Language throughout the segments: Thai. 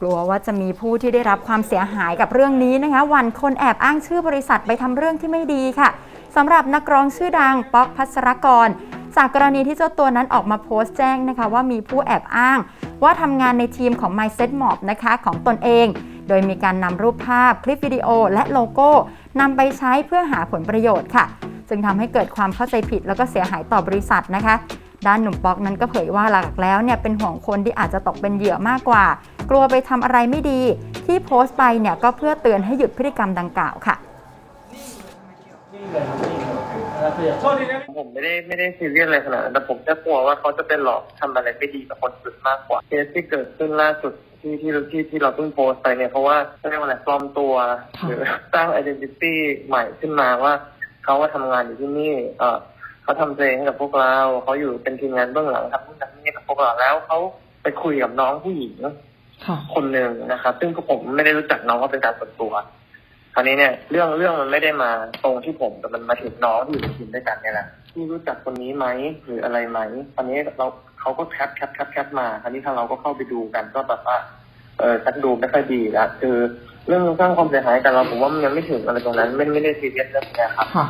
กลัวว่าจะมีผู้ที่ได้รับความเสียหายกับเรื่องนี้นะคะ วันคนแอบอ้างชื่อบริษัทไปทำเรื่องที่ไม่ดีค่ะสำหรับนักร้องชื่อดังป๊อกพัสรกร จากกรณีที่เจ้าตัวนั้นออกมาโพสต์แจ้งนะคะ ว่ามีผู้แอบอ้าง ว่าทำงานในทีมของ MySet Mob นะคะของตนเอง โดยมีการนำรูปภาพ คลิปวิดีโอ และโลโก้นำไปใช้เพื่อหาผลประโยชน์ค่ะ จึงทำให้เกิดความเข้าใจผิดแล้วก็เสียหายต่อบริษัทนะคะ ด้านหนุ่มป๊อกนั้นก็เผยว่าหลักแล้วเนี่ยเป็นห่วงคนที่อาจจะตกเป็นเหยื่อมากกว่า กลัวไปทำอะไรไม่ดี ที่โพสต์ไปเนี่ยก็เพื่อเตือนให้หยุดพฤติกรรมดังกล่าวค่ะผมไม่ได้ไม่ได้ซีเรียสอะไรขนาดนั้นแต่ผมแค่กลัวว่าเขาจะเป็นหลอกทำอะไรไม่ดีกับคนอื่นมากกว่าเคสที่เกิดขึ้นล่าสุดที่ที่ที่ที่เราเพิ่งโพสต์ไปเนี่ยเพราะว่าเรียกว่าอะไรปลอมตัวหรือสร้าง identity ใหม่ขึ้นมาว่าเขาว่าทำงานอยู่ที่นี่เออ เขาทำเพลงให้กับพวกเราเขาอยู่เป็นทีมงานเบื้องหลังทำนู่นทำนี่กับพวกเราแล้วเขาไปคุยกับน้องผู้หญิงค่ะคนหนึ่งนะครับ ซึ่งพวกผมไม่ได้รู้จักน้องว่าเป็นการส่วนตัวคราวนี้เนี่ย เรื่องเรื่องมันไม่ได้มาตรงที่ผมแต่มันมาถึงน้องที่อยู่ในทีมด้วยกันเนี่ยแหละที่รู้จักคนนี้ไหมหรืออะไรไหมคราวนี้เราเขาก็แคปแคปแคปแคปมาคราวนี้ทางเราก็เข้าไปดูกันก็แบบว่าเออชักดูไม่ค่อยดีละคือเรื่องสร้างความเสียหายกันเราผมว่ามันยังไม่ถึงอะไรตรงนั้น ไม่ไม่ได้ซีเรียสเรื่องเนี้ยครับค่ะ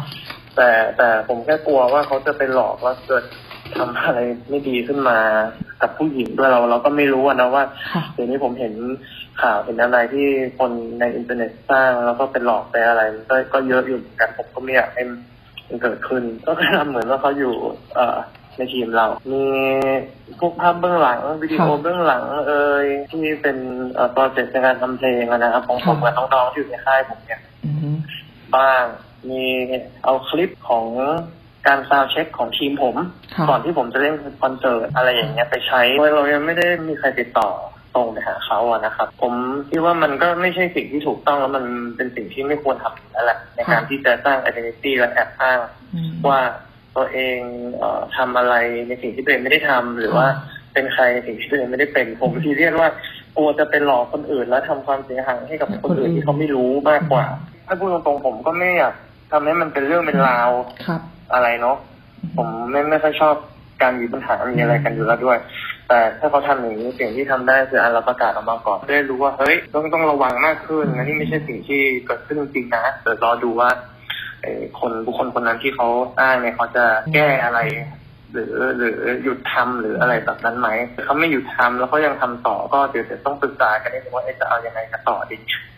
แต่แต่ผมแค่กลัวว่าเขาจะไปหลอกแล้วเกิดทำอะไรไม่ดีขึ้นมากับผู้หญิงด้วยเราเราก็ไม่รู้อะนะว่าค่ะเดี๋ยวนี้ผมเห็นข่าวเห็นอะไรที่คนในอินเทอร์เน็ตสร้างแล้วก็เป็นหลอกไปอะไรมันก็ก็เยอะอยู่เหมือนกันผมก็ไม่อยากให้มันเกิดขึ้น ก็ทำเหมือนว่าเขาอยู่ เอ่อในทีมเรา มีพวกภาพเบื้องหลังวิดีโอค่ะเบื้องหลังเอ่ยที่เป็นเอ่อโปรเจกต์ในการทำเพลงอะนะครับของผมค่ะกับน้องๆที่อยู่ในค่ายผมเนี่ยอือฮึ บ้าง มีเอาคลิปของการซาวด์เช็คของทีมผมค่ะก่อนที่ผมจะเล่นคอนเสิร์ตอะไรอย่างเงี้ยไปใช้โดยเรายังไม่ได้มีใครติดต่อตรงไปหาเขาอะนะครับ ผมคิดว่ามันก็ไม่ใช่สิ่งที่ถูกต้องแล้วมันเป็นสิ่งที่ไม่ควรทำนั่นแหละในการที่จะสร้าง identity และแอบอ้างอืมว่าตัวเองเอ่อทำอะไรในสิ่งที่ตัวเองไม่ได้ทำหรือว่าเป็นใครในสิ่งที่ตัวเองไม่ได้เป็น ผมทีเรียกว่ากลัวจะเป็นหลอกคนอื่น แล้วทำความเสียหายให้กับคนอื่นที่เขาไม่รู้มากกว่า ถ้าพูดตรงๆผมก็ไม่อยากทำให้มันเป็นเรื่องเป็นราวครับ อะไรเนาะผมไม่ไม่ค่อยชอบการมีปัญหามีอะไรกันอยู่แล้วด้วย แต่ถ้าเขาทำอย่างนี้สิ่งที่ทำได้คืออันเราประกาศออกมาก่อนได้รู้ว่าเฮ้ยต้องต้องระวังมากขึ้นนะนี่ไม่ใช่สิ่งที่เกิดขึ้นจริงๆนะเดี๋ยวรอดูว่าเอ่อคนบุคคลคนนั้นที่เขาอ้างเนี่ยเขาจะแก้อะไร หรือหรือหยุดทำหรืออะไรแบบนั้นไหมถ้าเขาไม่หยุดทำแล้วเขายังทำต่อก็เดี๋ยวจะต้องปรึกษากันนิดนึงว่าเอ๊ะจะเอายังไงกันต่อดี